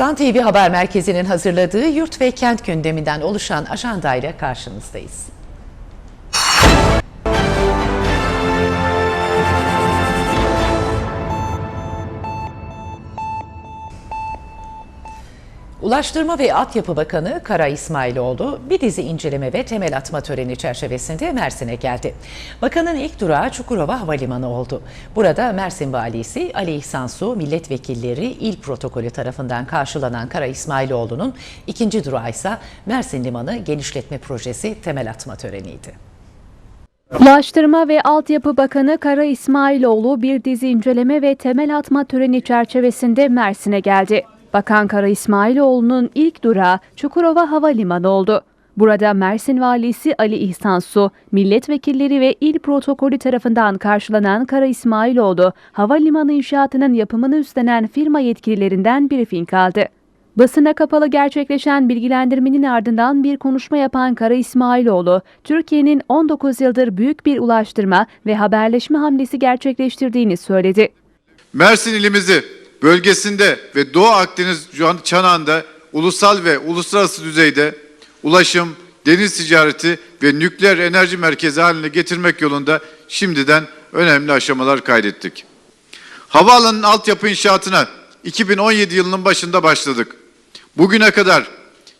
San TV Haber Merkezi'nin hazırladığı yurt ve kent gündeminden oluşan ajandayla karşınızdayız. Ulaştırma ve Altyapı Bakanı Kara İsmailoğlu bir dizi inceleme ve temel atma töreni çerçevesinde Mersin'e geldi. Bakanın ilk durağı Çukurova Havalimanı oldu. Burada Mersin Valisi Ali İhsan Su, milletvekilleri il protokolü tarafından karşılanan Kara İsmailoğlu'nun ikinci durağı ise Mersin Limanı Genişletme Projesi temel atma töreniydi. Ulaştırma ve Altyapı Bakanı Kara İsmailoğlu bir dizi inceleme ve temel atma töreni çerçevesinde Mersin'e geldi. Bakan Kara İsmailoğlu'nun ilk durağı Çukurova Havalimanı oldu. Burada Mersin Valisi Ali İhsan Su, milletvekilleri ve il protokolü tarafından karşılanan Kara İsmailoğlu, havalimanı inşaatının yapımını üstlenen firma yetkililerinden briefing aldı. Basına kapalı gerçekleşen bilgilendirmenin ardından bir konuşma yapan Kara İsmailoğlu, Türkiye'nin 19 yıldır büyük bir ulaştırma ve haberleşme hamlesi gerçekleştirdiğini söyledi. Mersin ilimizi bölgesinde ve Doğu Akdeniz çanağında ulusal ve uluslararası düzeyde ulaşım, deniz ticareti ve nükleer enerji merkezi haline getirmek yolunda şimdiden önemli aşamalar kaydettik. Havaalanının altyapı inşaatına 2017 yılının başında başladık. Bugüne kadar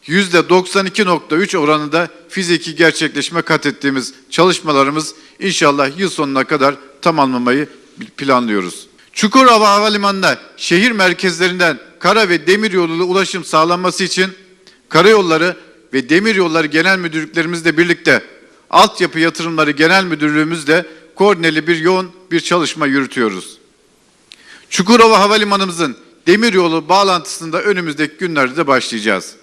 %92.3 oranında fiziki gerçekleşme kat ettiğimiz çalışmalarımız inşallah yıl sonuna kadar tamamlamayı planlıyoruz. Çukurova Havalimanı'na şehir merkezlerinden kara ve demir yoluyla ulaşım sağlanması için Karayolları ve Demiryolları Genel Müdürlüklerimizle birlikte Altyapı Yatırımları Genel Müdürlüğümüzle koordineli bir yoğun bir çalışma yürütüyoruz. Çukurova Havalimanımızın demiryolu bağlantısında önümüzdeki günlerde başlayacağız.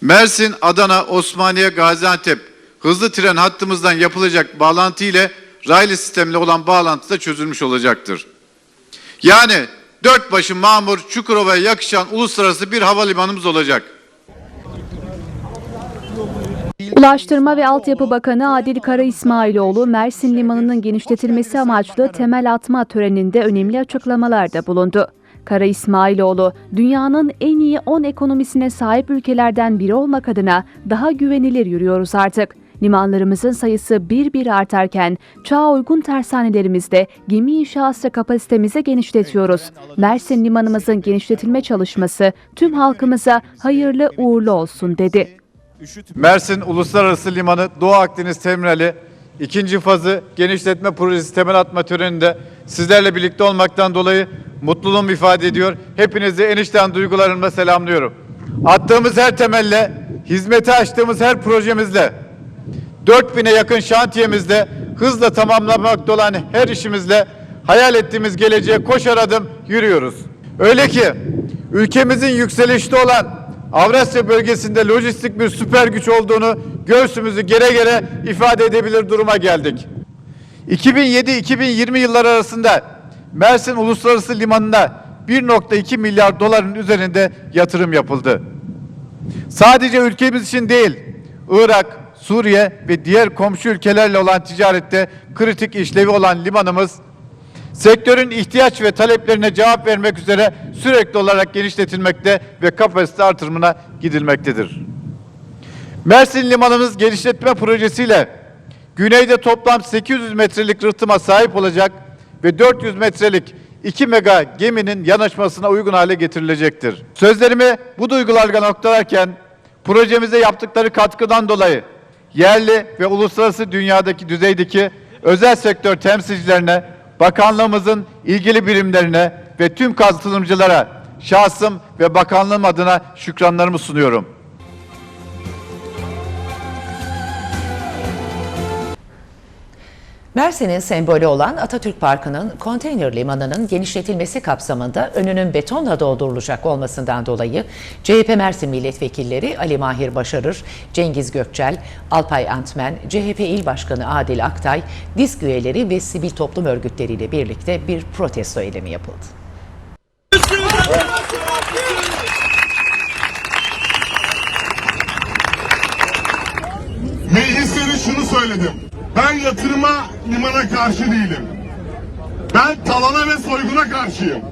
Mersin, Adana, Osmaniye, Gaziantep hızlı tren hattımızdan yapılacak bağlantı ile raylı sistemle olan bağlantı da çözülmüş olacaktır. Yani dört başı mamur Çukurova'ya yakışan uluslararası bir havalimanımız olacak. Ulaştırma ve Altyapı Bakanı Adil Kara İsmailoğlu, Mersin Limanı'nın genişletilmesi amaçlı temel atma töreninde önemli açıklamalarda bulundu. Kara İsmailoğlu, dünyanın en iyi 10 ekonomisine sahip ülkelerden biri olmak adına daha güvenilir yürüyoruz artık. Limanlarımızın sayısı bir bir artarken çağa uygun tersanelerimizde gemi inşası kapasitemizi genişletiyoruz. Mersin limanımızın genişletilme çalışması tüm halkımıza hayırlı uğurlu olsun dedi. Mersin Uluslararası Limanı Doğu Akdeniz Terminali ikinci fazı genişletme projesi temel atma töreninde sizlerle birlikte olmaktan dolayı mutluluğumu ifade ediyor. Hepinizi enişten duygularımla selamlıyorum. Attığımız her temelle, hizmete açtığımız her projemizle, 4000'e yakın şantiyemizle, hızla tamamlamakta olan her işimizle hayal ettiğimiz geleceğe koşar adım yürüyoruz. Öyle ki ülkemizin yükselişte olan Avrasya bölgesinde lojistik bir süper güç olduğunu göğsümüzü gere gere ifade edebilir duruma geldik. 2007-2020 yılları arasında Mersin Uluslararası Limanı'na 1.2 milyar doların üzerinde yatırım yapıldı. Sadece ülkemiz için değil, Irak, Suriye ve diğer komşu ülkelerle olan ticarette kritik işlevi olan limanımız, sektörün ihtiyaç ve taleplerine cevap vermek üzere sürekli olarak genişletilmekte ve kapasite artırımına gidilmektedir. Mersin Limanımız genişletme projesiyle güneyde toplam 800 metrelik rıhtıma sahip olacak ve 400 metrelik 2 mega geminin yanaşmasına uygun hale getirilecektir. Sözlerimi bu duygularla noktalarken projemize yaptıkları katkıdan dolayı yerli ve uluslararası dünyadaki düzeydeki özel sektör temsilcilerine, bakanlığımızın ilgili birimlerine ve tüm katılımcılara şahsım ve bakanlığım adına şükranlarımı sunuyorum. Mersin'in sembolü olan Atatürk Parkı'nın konteyner limanının genişletilmesi kapsamında önünün betonla doldurulacak olmasından dolayı CHP Mersin milletvekilleri Ali Mahir Başarır, Cengiz Gökçel, Alpay Antmen, CHP İl Başkanı Adil Aktay, disk üyeleri ve sivil toplum örgütleriyle birlikte bir protesto eylemi yapıldı. Meclislere şunu söyledim. Ben yatırıma limana karşı değilim. Ben talana ve soyguna karşıyım.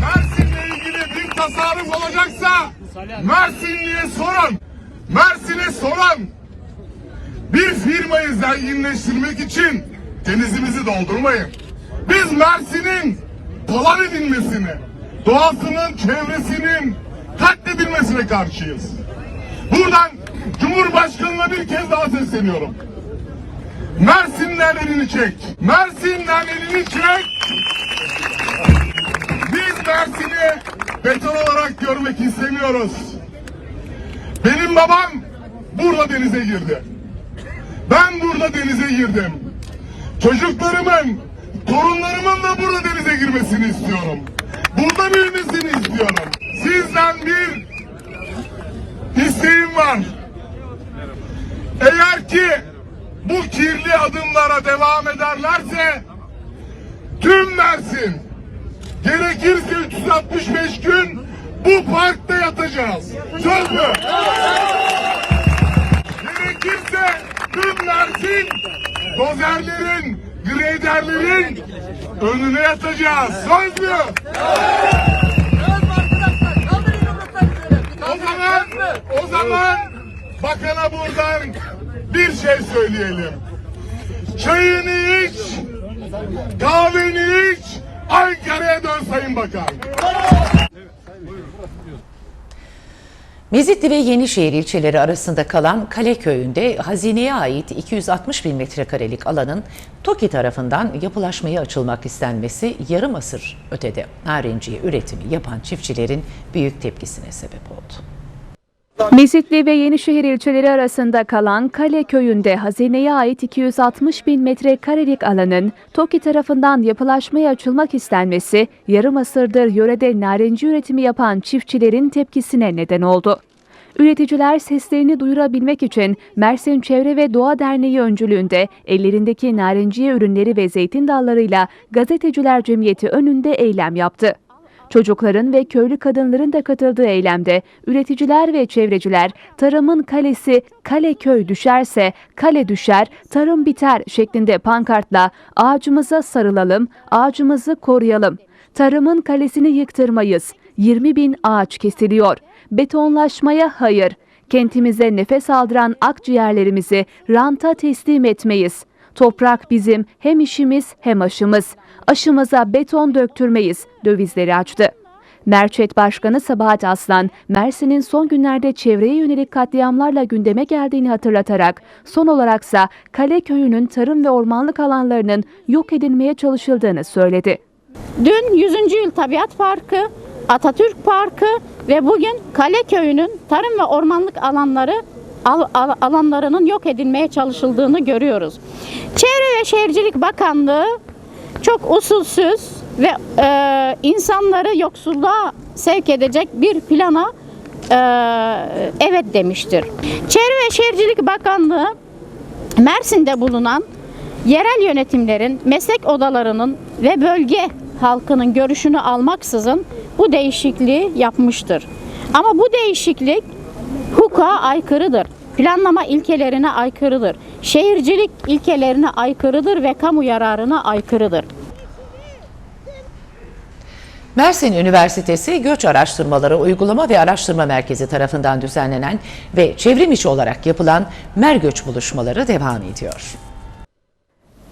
Mersin'le ilgili bir tasarruf olacaksa Mersinli'ye sorun. Mersin'e sorun. Bir firmayı zenginleştirmek için denizimizi doldurmayın. Biz Mersin'in talan edilmesini, doğasının, çevresinin katledilmesine karşıyız. Buradan Cumhurbaşkanı'na bir kez daha sesleniyorum. Mersin'den elini çek. Mersin'den elini çek. Biz Mersin'i beton olarak görmek istemiyoruz. Benim babam burada denize girdi. Ben burada denize girdim. Çocuklarımın, torunlarımın da burada denize girmesini istiyorum. Burada büyümesini istiyorum. Sizden bir isteğim var. Eğer ki bu kirli adımlara devam ederlerse tüm Mersin gerekirse 365 gün bu parkta yatacağız. Söz mü? Gerekirse tüm Mersin dozerlerin, graderlerin önüne yatacağız. Söz mü? O zaman, o zaman bakana buradan bir şey söyleyelim. Çayını iç, kahveni iç, Ankara'ya dön Sayın Bakan. Mezitli ve Yenişehir ilçeleri arasında kalan Kale Köyü'nde hazineye ait 260 bin metrekarelik alanın TOKİ tarafından yapılaşmaya açılmak istenmesi yarım asır ötede narenciye üretimi yapan çiftçilerin büyük tepkisine sebep oldu. Mezitli ve Yenişehir ilçeleri arasında kalan Kale Köyü'nde hazineye ait 260 bin metrekarelik alanın TOKİ tarafından yapılaşmaya açılmak istenmesi yarım asırdır yörede narenci üretimi yapan çiftçilerin tepkisine neden oldu. Üreticiler seslerini duyurabilmek için Mersin Çevre ve Doğa Derneği öncülüğünde ellerindeki narenciye ürünleri ve zeytin dallarıyla Gazeteciler Cemiyeti önünde eylem yaptı. Çocukların ve köylü kadınların da katıldığı eylemde üreticiler ve çevreciler tarımın kalesi kale köy düşerse kale düşer, tarım biter şeklinde pankartla ağacımıza sarılalım, ağacımızı koruyalım. Tarımın kalesini yıktırmayız. 20 bin ağaç kesiliyor. Betonlaşmaya hayır. Kentimize nefes aldıran akciğerlerimizi ranta teslim etmeyiz. Toprak bizim hem işimiz hem aşımız. Aşımıza beton döktürmeyiz dövizleri açtı. Merçet Başkanı Sabahat Aslan, Mersin'in son günlerde çevreye yönelik katliamlarla gündeme geldiğini hatırlatarak, son olaraksa Kale Köyü'nün tarım ve ormanlık alanlarının yok edilmeye çalışıldığını söyledi. Dün 100. Yıl Tabiat Parkı, Atatürk Parkı ve bugün Kale Köyü'nün tarım ve ormanlık alanları al- al- alanlarının yok edilmeye çalışıldığını görüyoruz. Çevre ve Şehircilik Bakanlığı çok usulsüz ve e, insanları yoksulluğa sevk edecek bir plana e, evet demiştir. Çevre ve Şehircilik Bakanlığı Mersin'de bulunan yerel yönetimlerin, meslek odalarının ve bölge halkının görüşünü almaksızın bu değişikliği yapmıştır. Ama bu değişiklik hukuka aykırıdır. Planlama ilkelerine aykırıdır. Şehircilik ilkelerine aykırıdır ve kamu yararına aykırıdır. Mersin Üniversitesi Göç Araştırmaları Uygulama ve Araştırma Merkezi tarafından düzenlenen ve çevrim içi olarak yapılan Mergöç buluşmaları devam ediyor.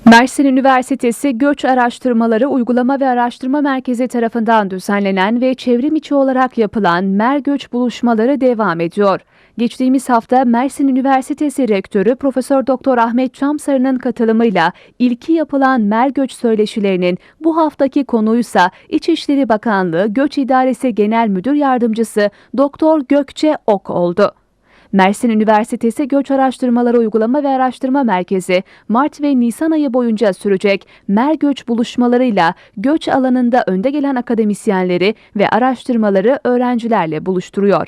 Mersin Üniversitesi Göç Araştırmaları Uygulama ve Araştırma Merkezi tarafından düzenlenen ve çevrim içi olarak yapılan Mergöç buluşmaları devam ediyor. Geçtiğimiz hafta Mersin Üniversitesi Rektörü Profesör Doktor Ahmet Çamsarı'nın katılımıyla ilki yapılan Mergöç söyleşilerinin bu haftaki konuysa İçişleri Bakanlığı Göç İdaresi Genel Müdür Yardımcısı Doktor Gökçe Ok oldu. Mersin Üniversitesi Göç Araştırmaları Uygulama ve Araştırma Merkezi, Mart ve Nisan ayı boyunca sürecek Mergöç buluşmalarıyla göç alanında önde gelen akademisyenleri ve araştırmaları öğrencilerle buluşturuyor.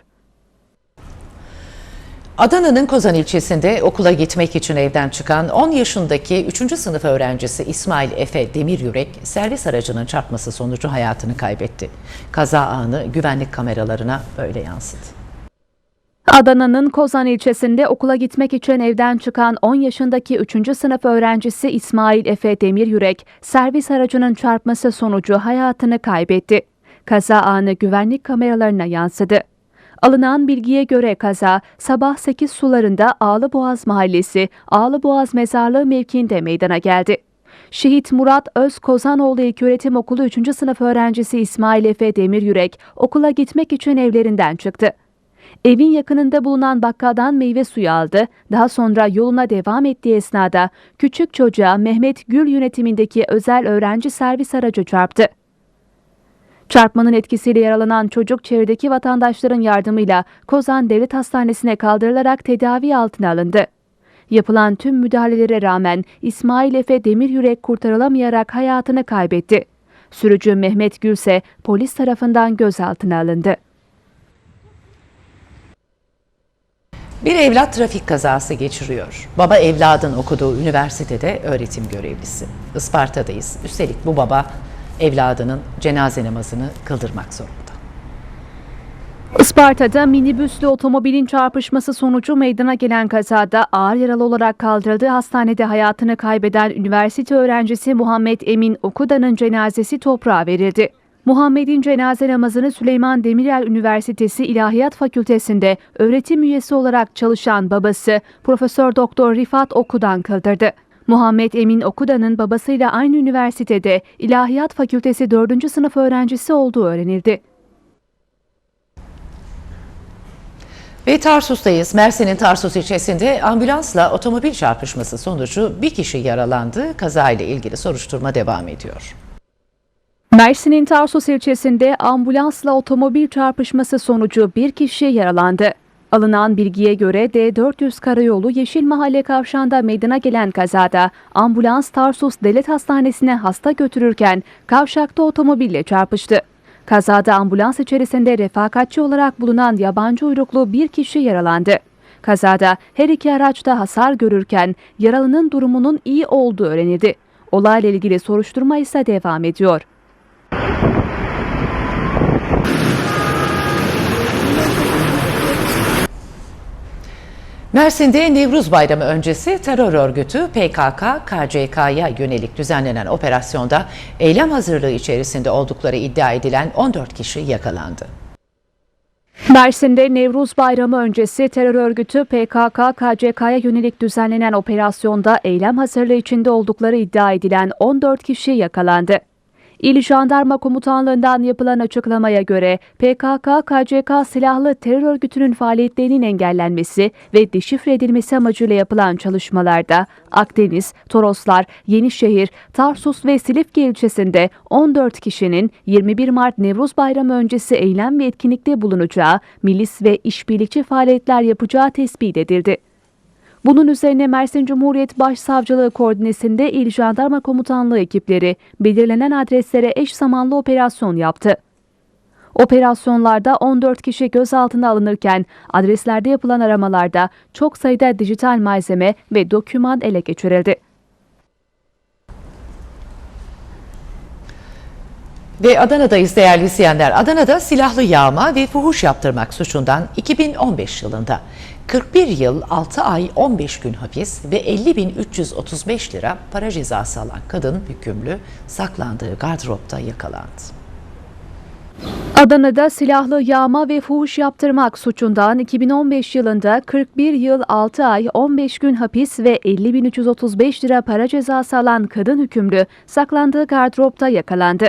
Adana'nın Kozan ilçesinde okula gitmek için evden çıkan 10 yaşındaki 3. sınıf öğrencisi İsmail Efe Demiryürek servis aracının çarpması sonucu hayatını kaybetti. Kaza anı güvenlik kameralarına böyle yansıdı. Adana'nın Kozan ilçesinde okula gitmek için evden çıkan 10 yaşındaki 3. sınıf öğrencisi İsmail Efe Demiryürek, servis aracının çarpması sonucu hayatını kaybetti. kaza anı güvenlik kameralarına yansıdı. Alınan bilgiye göre kaza sabah 8 sularında Ağlıboğaz Mahallesi Ağlıboğaz Mezarlığı mevkiinde meydana geldi. Şehit Murat Öz Kozanoğlu İlköğretim Okulu 3. sınıf öğrencisi İsmail Efe Demiryürek okula gitmek için evlerinden çıktı. Evin yakınında bulunan bakkaldan meyve suyu aldı. Daha sonra yoluna devam ettiği esnada küçük çocuğa Mehmet Gül yönetimindeki özel öğrenci servis aracı çarptı. Çarpmanın etkisiyle yaralanan çocuk çevredeki vatandaşların yardımıyla Kozan Devlet Hastanesi'ne kaldırılarak tedavi altına alındı. Yapılan tüm müdahalelere rağmen İsmail Efe Demiryürek kurtarılamayarak hayatını kaybetti. Sürücü Mehmet Gül ise polis tarafından gözaltına alındı. Bir evlat trafik kazası geçiriyor. Baba evladın okuduğu üniversitede öğretim görevlisi. Isparta'dayız. Üstelik bu baba evladının cenaze namazını kıldırmak zorunda. Isparta'da minibüsle otomobilin çarpışması sonucu meydana gelen kazada ağır yaralı olarak kaldırıldığı hastanede hayatını kaybeden üniversite öğrencisi Muhammed Emin Okuda'nın cenazesi toprağa verildi. Muhammed'in cenaze namazını Süleyman Demirel Üniversitesi İlahiyat Fakültesinde öğretim üyesi olarak çalışan babası Profesör Doktor Rifat Okudan kıldırdı. Muhammed Emin Okuda'nın babasıyla aynı üniversitede İlahiyat Fakültesi 4. sınıf öğrencisi olduğu öğrenildi. Ve Tarsus'tayız. Mersin'in Tarsus ilçesinde ambulansla otomobil çarpışması sonucu bir kişi yaralandı. Kazayla ilgili soruşturma devam ediyor. Mersin'in Tarsus ilçesinde ambulansla otomobil çarpışması sonucu bir kişi yaralandı. Alınan bilgiye göre D400 karayolu Yeşil Mahalle kavşağında meydana gelen kazada ambulans Tarsus Devlet Hastanesi'ne hasta götürürken kavşakta otomobille çarpıştı. Kazada ambulans içerisinde refakatçi olarak bulunan yabancı uyruklu bir kişi yaralandı. Kazada her iki araçta hasar görürken yaralının durumunun iyi olduğu öğrenildi. Olayla ilgili soruşturma ise devam ediyor. Mersin'de Nevruz Bayramı öncesi terör örgütü PKK, KCK'ya yönelik düzenlenen operasyonda eylem hazırlığı içerisinde oldukları iddia edilen 14 kişi yakalandı. Mersin'de Nevruz Bayramı öncesi terör örgütü PKK, KCK'ya yönelik düzenlenen operasyonda eylem hazırlığı içinde oldukları iddia edilen 14 kişi yakalandı. İl Jandarma Komutanlığı'ndan yapılan açıklamaya göre PKK, KCK silahlı terör örgütünün faaliyetlerinin engellenmesi ve deşifre edilmesi amacıyla yapılan çalışmalarda Akdeniz, Toroslar, Yenişehir, Tarsus ve Silifke ilçesinde 14 kişinin 21 Mart Nevruz Bayramı öncesi eylem ve etkinlikte bulunacağı, milis ve işbirlikçi faaliyetler yapacağı tespit edildi. Bunun üzerine Mersin Cumhuriyet Başsavcılığı koordinesinde İl Jandarma Komutanlığı ekipleri belirlenen adreslere eş zamanlı operasyon yaptı. Operasyonlarda 14 kişi gözaltına alınırken adreslerde yapılan aramalarda çok sayıda dijital malzeme ve doküman ele geçirildi. Ve Adana'dayız değerli izleyenler. Adana'da silahlı yağma ve fuhuş yaptırmak suçundan 2015 yılında 41 yıl 6 ay 15 gün hapis ve 50.335 lira para cezası alan kadın hükümlü saklandığı gardıropta yakalandı. Adana'da silahlı yağma ve fuhuş yaptırmak suçundan 2015 yılında 41 yıl 6 ay 15 gün hapis ve 50.335 lira para cezası alan kadın hükümlü saklandığı gardıropta yakalandı.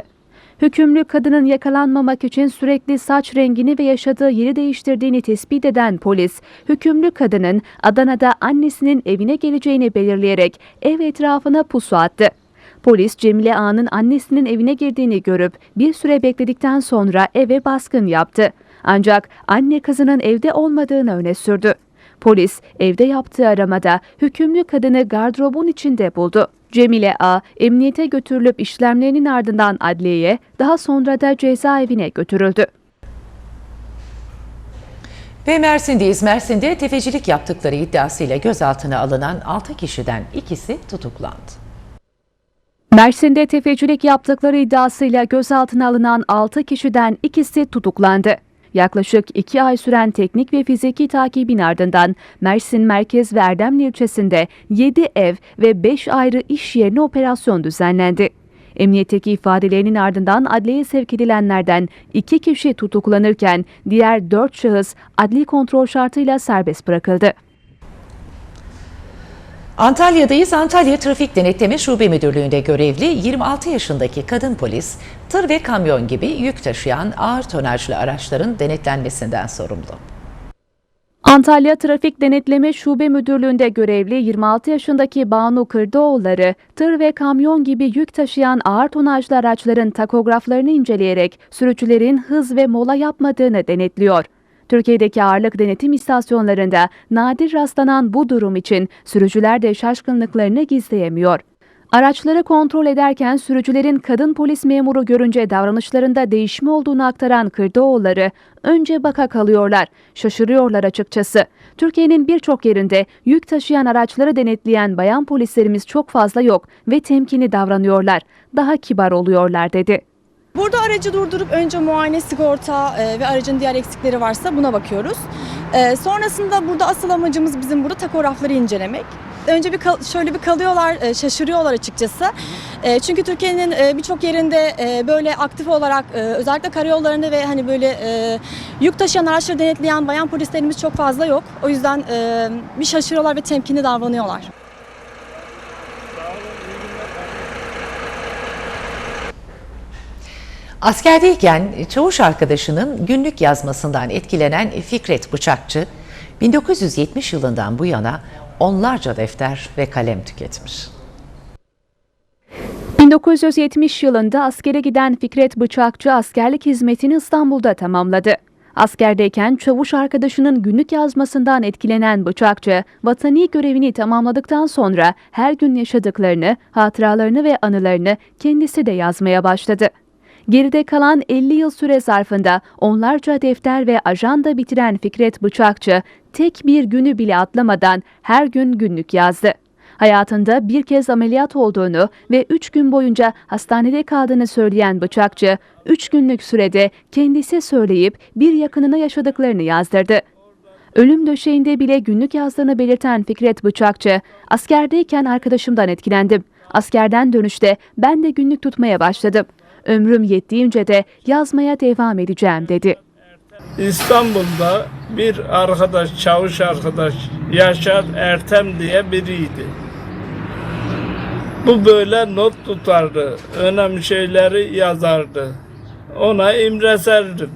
Hükümlü kadının yakalanmamak için sürekli saç rengini ve yaşadığı yeri değiştirdiğini tespit eden polis, hükümlü kadının Adana'da annesinin evine geleceğini belirleyerek ev etrafına pusu attı. Polis Cemile Ağa'nın annesinin evine girdiğini görüp bir süre bekledikten sonra eve baskın yaptı. Ancak anne kızının evde olmadığını öne sürdü. Polis evde yaptığı aramada hükümlü kadını gardırobun içinde buldu. Cemile A. emniyete götürülüp işlemlerinin ardından adliyeye, daha sonra da cezaevine götürüldü. Ve Mersin'deyiz. Mersin'de tefecilik yaptıkları iddiasıyla gözaltına alınan 6 kişiden ikisi tutuklandı. Mersin'de tefecilik yaptıkları iddiasıyla gözaltına alınan 6 kişiden ikisi tutuklandı. Yaklaşık 2 ay süren teknik ve fiziki takibin ardından Mersin Merkez ve Erdemli ilçesinde 7 ev ve 5 ayrı iş yerine operasyon düzenlendi. Emniyetteki ifadelerinin ardından adliyeye sevk edilenlerden iki kişi tutuklanırken diğer dört şahıs adli kontrol şartıyla serbest bırakıldı. Antalya'dayız. Antalya Trafik Denetleme Şube Müdürlüğü'nde görevli 26 yaşındaki kadın polis tır ve kamyon gibi yük taşıyan ağır tonajlı araçların denetlenmesinden sorumlu. Antalya Trafik Denetleme Şube Müdürlüğü'nde görevli 26 yaşındaki Banu Kırdıoğulları, tır ve kamyon gibi yük taşıyan ağır tonajlı araçların takograflarını inceleyerek sürücülerin hız ve mola yapmadığını denetliyor. Türkiye'deki ağırlık denetim istasyonlarında nadir rastlanan bu durum için sürücüler de şaşkınlıklarını gizleyemiyor. Araçları kontrol ederken sürücülerin kadın polis memuru görünce davranışlarında değişme olduğunu aktaran Kırdıoğulları önce baka kalıyorlar, şaşırıyorlar açıkçası. Türkiye'nin birçok yerinde yük taşıyan araçları denetleyen bayan polislerimiz çok fazla yok ve temkinli davranıyorlar, daha kibar oluyorlar dedi. Burada aracı durdurup önce muayene, sigorta e, ve aracın diğer eksikleri varsa buna bakıyoruz. E, sonrasında burada asıl amacımız bizim burada takografları incelemek. Önce bir şöyle bir kalıyorlar, e, şaşırıyorlar açıkçası. Çünkü Türkiye'nin birçok yerinde böyle aktif olarak özellikle karayollarında ve hani böyle yük taşıyan araçları denetleyen bayan polislerimiz çok fazla yok. O yüzden bir şaşırıyorlar ve temkinli davranıyorlar. Askerdeyken çavuş arkadaşının günlük yazmasından etkilenen Fikret Bıçakçı, 1970 yılından bu yana onlarca defter ve kalem tüketmiş. 1970 yılında askere giden Fikret Bıçakçı askerlik hizmetini İstanbul'da tamamladı. Askerdeyken çavuş arkadaşının günlük yazmasından etkilenen Bıçakçı, vatani görevini tamamladıktan sonra her gün yaşadıklarını, hatıralarını ve anılarını kendisi de yazmaya başladı. Geride kalan 50 yıl süre zarfında onlarca defter ve ajanda bitiren Fikret Bıçakçı, tek bir günü bile atlamadan her gün günlük yazdı. Hayatında bir kez ameliyat olduğunu ve 3 gün boyunca hastanede kaldığını söyleyen bıçakçı, 3 günlük sürede kendisi söyleyip bir yakınına yaşadıklarını yazdırdı. Ölüm döşeğinde bile günlük yazdığını belirten Fikret Bıçakçı, askerdeyken arkadaşımdan etkilendim. Askerden dönüşte ben de günlük tutmaya başladım. Ömrüm yettiğince de yazmaya devam edeceğim dedi. İstanbul'da bir arkadaş, çavuş arkadaş Yaşar Ertem diye biriydi. Bu böyle not tutardı, önemli şeyleri yazardı. Ona imreserdim.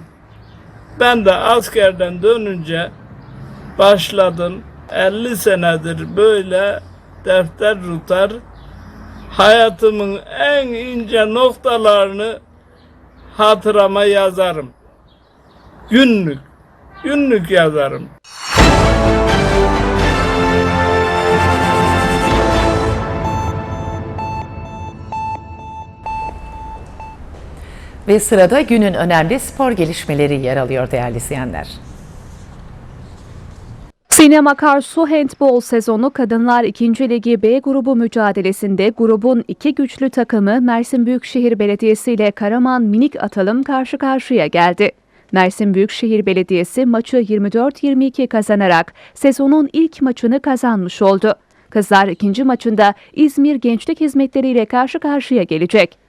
Ben de askerden dönünce başladım. 50 senedir böyle defter tutar. Hayatımın en ince noktalarını hatırama yazarım. Günlük. Günlük yazarım. Ve sırada günün önemli spor gelişmeleri yer alıyor değerli izleyenler. Sinem Akarsu Handball sezonu Kadınlar 2. Ligi B grubu mücadelesinde grubun iki güçlü takımı Mersin Büyükşehir Belediyesi ile Karaman Minik Atalım karşı karşıya geldi. Mersin Büyükşehir Belediyesi maçı 24-22 kazanarak sezonun ilk maçını kazanmış oldu. Kızlar ikinci maçında İzmir Gençlik Hizmetleri ile karşı karşıya gelecek.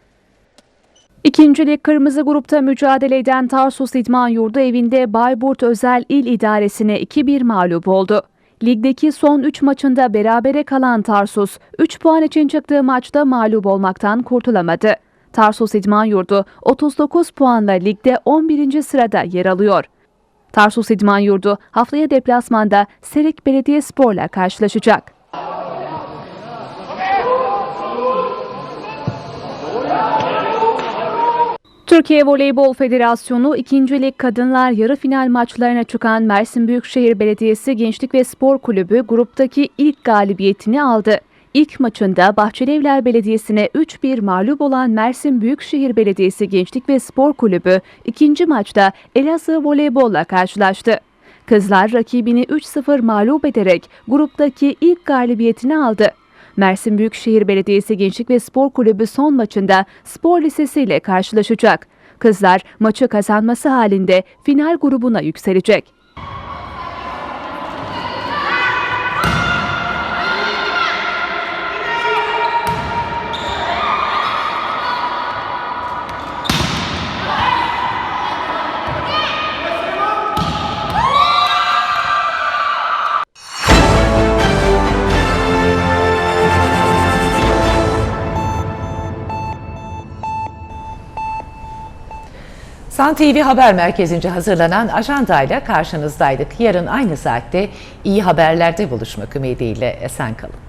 İkincilik Kırmızı Grupta mücadele eden Tarsus İdman Yurdu evinde Bayburt Özel İl İdaresi'ne 2-1 mağlup oldu. Ligdeki son 3 maçında berabere kalan Tarsus, 3 puan için çıktığı maçta mağlup olmaktan kurtulamadı. Tarsus İdman Yurdu 39 puanla ligde 11. sırada yer alıyor. Tarsus İdman Yurdu haftaya deplasmanda Serik Belediyespor'la karşılaşacak. Türkiye Voleybol Federasyonu 2. Lig Kadınlar yarı final maçlarına çıkan Mersin Büyükşehir Belediyesi Gençlik ve Spor Kulübü gruptaki ilk galibiyetini aldı. İlk maçında Bahçelievler Belediyesi'ne 3-1 mağlup olan Mersin Büyükşehir Belediyesi Gençlik ve Spor Kulübü ikinci maçta Elazığ Voleybol'la karşılaştı. Kızlar rakibini 3-0 mağlup ederek gruptaki ilk galibiyetini aldı. Mersin Büyükşehir Belediyesi Gençlik ve Spor Kulübü son maçında Spor Lisesi ile karşılaşacak. Kızlar maçı kazanması halinde final grubuna yükselecek. Van TV Haber Merkezi'nce hazırlanan ajandayla karşınızdaydık. Yarın aynı saatte iyi haberlerde buluşmak ümidiyle esen kalın.